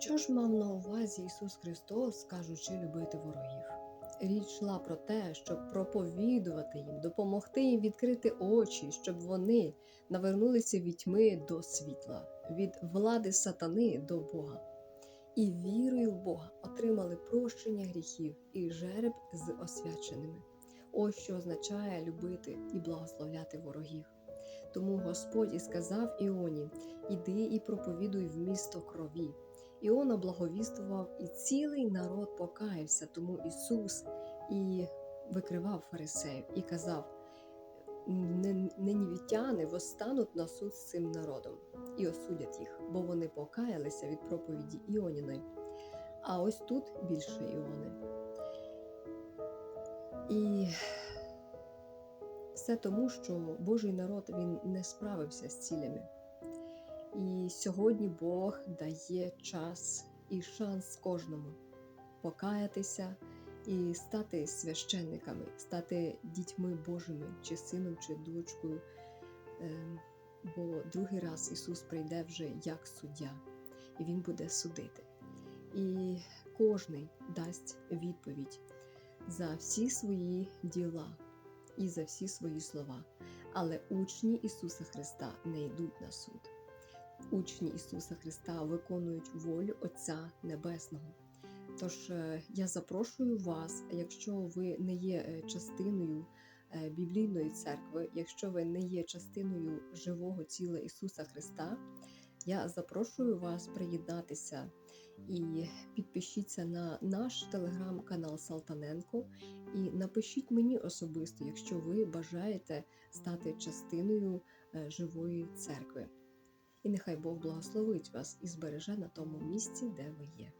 Що ж мав на увазі Ісус Христос, кажучи любити ворогів? Річ йшла про те, щоб проповідувати їм, допомогти їм відкрити очі, щоб вони навернулися від тьми до світла, від влади сатани до Бога. І вірою в Бога отримали прощення гріхів і жереб з освяченими. Ось що означає любити і благословляти ворогів. Тому Господь і сказав Іоні: Іди і проповідуй в місто крові. Іона благовістував, і цілий народ покаявся, тому Ісус і викривав фарисеїв і казав: Ненівітяни восстануть на суд з цим народом і осудять їх, бо вони покаялися від проповіді Іоніної. А ось тут більше Іони. І все тому, що Божий народ він не справився з цілями. І сьогодні Бог дає час і шанс кожному покаятися і стати священниками, стати дітьми Божими, чи сином, чи дочкою. Ем, Бо другий раз Ісус прийде вже як суддя, і Він буде судити. І кожний дасть відповідь за всі свої діла і за всі свої слова. Але учні Ісуса Христа не йдуть на суд. Учні Ісуса Христа виконують волю Отця Небесного. Тож е, я запрошую вас, якщо ви не є е, частиною е, біблійної церкви, якщо ви не є частиною живого тіла Ісуса Христа, я запрошую вас приєднатися і підпишіться на наш телеграм-канал Салтаненко і напишіть мені особисто, якщо ви бажаєте стати частиною живої церкви. І нехай Бог благословить вас і збереже на тому місці, де ви є.